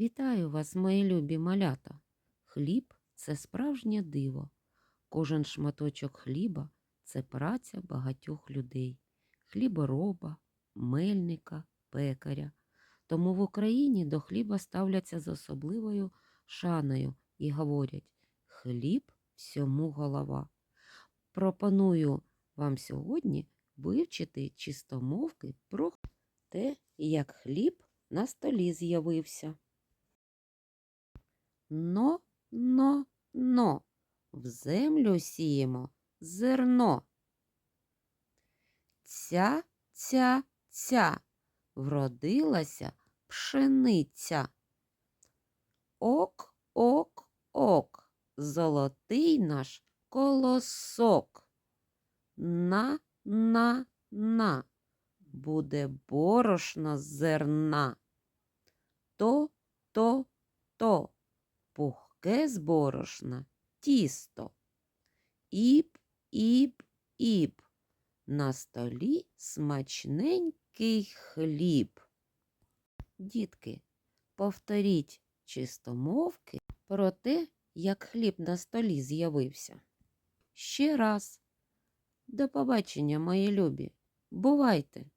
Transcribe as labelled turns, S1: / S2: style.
S1: Вітаю вас, мої любі малята. Хліб це справжнє диво. Кожен шматочок хліба це праця багатьох людей, хлібороба, мельника, пекаря. Тому в Україні до хліба ставляться з особливою шаною і говорять хліб всьому голова. Пропоную вам сьогодні вивчити чистомовки про те, як хліб на столі з'явився. Но, но, но, в землю сіємо зерно. Ця, ця, ця, вродилася пшениця. Ок, ок, ок, золотий наш колосок. На, на, на, буде борошно зерна. То, то, то, пухке з борошна тісто. Іп, іп, іп. На столі смачненький хліб. Дітки, повторіть чистомовки про те, як хліб на столі з'явився. Ще раз. До побачення, мої любі. Бувайте!